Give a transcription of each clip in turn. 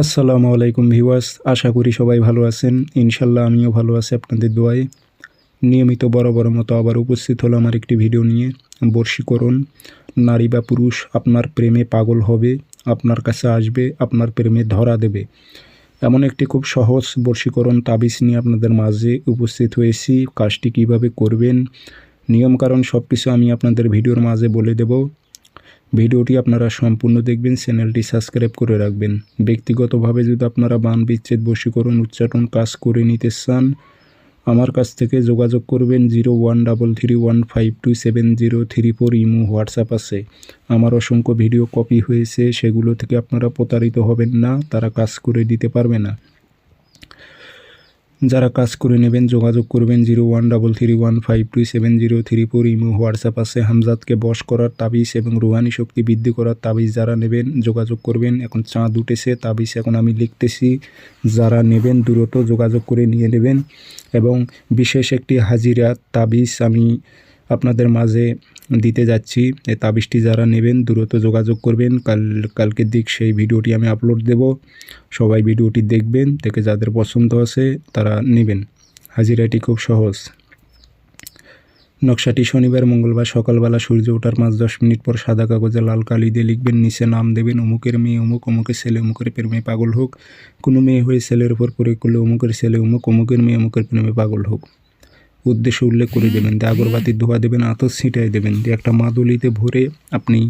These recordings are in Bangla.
আসসালামু আলাইকুম ভিউয়ার্স, আশা করি সবাই ভালো আছেন। ইনশাল্লাহ আমিও ভালো আছি আপনাদের দোয়ায়। নিয়মিত বড় বড় মতো আবার উপস্থিত হলো আমার একটি ভিডিও নিয়ে। বর্ষীকরণ নারী বা পুরুষ, আপনার প্রেমে পাগল হবে, আপনার কাছে আসবে, আপনার প্রেমে ধরা দেবে। এমন একটি খুব সহজ বর্ষীকরণ তাবিজ নিয়ে আপনাদের মাঝে উপস্থিত হয়েছি। কাজটি কীভাবে করবেন? নিয়মকানুন সব কিছু আমি আপনাদের ভিডিওর মাঝে বলে দেব। ভিডিওটি আপনারা সম্পূর্ণ দেখবেন, চ্যানেলটি সাবস্ক্রাইব করে রাখবেন। ব্যক্তিগতভাবে যদি আপনারা বান বিচ্ছেদ বশীকরণ উচ্চারণ কাজ করে নিতে চান, আমার কাছ থেকে যোগাযোগ করবেন zero one double three one five two seven zero three four imo WhatsApp আছে। আমার অসংখ্য ভিডিও কপি হয়েছে, সেগুলো থেকে আপনারা প্রতারিত হবেন না, তারা কাজ করে দিতে পারবে না। যারা কাজ করে নেবেন, যোগাযোগ করবেন zero one double three one five two seven zero three four. Imo, WhatsApp আছে। হামজাদকে বশ করার তাবিজ এবং রুহানি শক্তি বৃদ্ধি করার তাবিজ যারা নেবেন, যোগাযোগ করবেন। এখন চাঁদ উঠেছে, তাবিজ এখন আমি লিখতেছি। যারা নেবেন, দ্রুত যোগাযোগ করে নিয়ে নেবেন। এবং বিশেষ একটি হাজিরা তাবিজ আমি আপনাদের মাঝে দিতে যাচ্ছি। এই তাবিজটি যারা নেবেন, দ্রুত যোগাযোগ করবেন। কাল, কালকের দিক সেই ভিডিওটি আমি আপলোড দেব। সবাই ভিডিওটি দেখবেন, দেখে যাদের পছন্দ আছে তারা নেবেন। হাজিরাটি খুব সহজ। নকশাটি শনিবার, মঙ্গলবার সকালবেলা সূর্য ওঠার পাঁচ দশ মিনিট পর সাদা কাগজে লাল কালি দিয়ে লিখবেন, নিচে নাম দেবেন, অমুকের মেয়ে অমুক, অমুকের ছেলে, অমুকের প্রেমে পাগল হোক। কোনো মেয়ে হয়ে ছেলের উপর প্রয়োগ করলে অমুকের ছেলে অমুক, অমুকের মেয়ে অমুকের প্রেমে পাগল হোক। উদ্দেশ্য উল্লেখ করে দেবেন দিয়ে আগরবাতির ধোয়া দেবেন আতর ছিটাই দেবেন দিয়ে একটা মাদুলিতে ভরে আপনি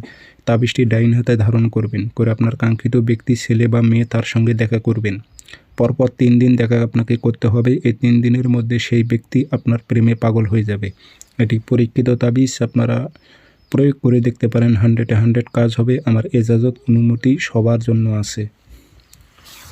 তাবিজটি ডাইন হাতে ধারণ করবেন করে আপনার কাঙ্ক্ষিত ব্যক্তি ছেলে বা মেয়ে তার সঙ্গে দেখা করবেন। পরপর তিন দিন দেখা আপনাকে করতে হবে এই তিন দিনের মধ্যে সেই ব্যক্তি আপনার প্রেমে পাগল হয়ে যাবে। এটি পরীক্ষিত তাবিজ আপনারা প্রয়োগ করে দেখতে পারেন হান্ড্রেডে হান্ড্রেড কাজ হবে আমার এজাজত অনুমতি সবার জন্য আছে।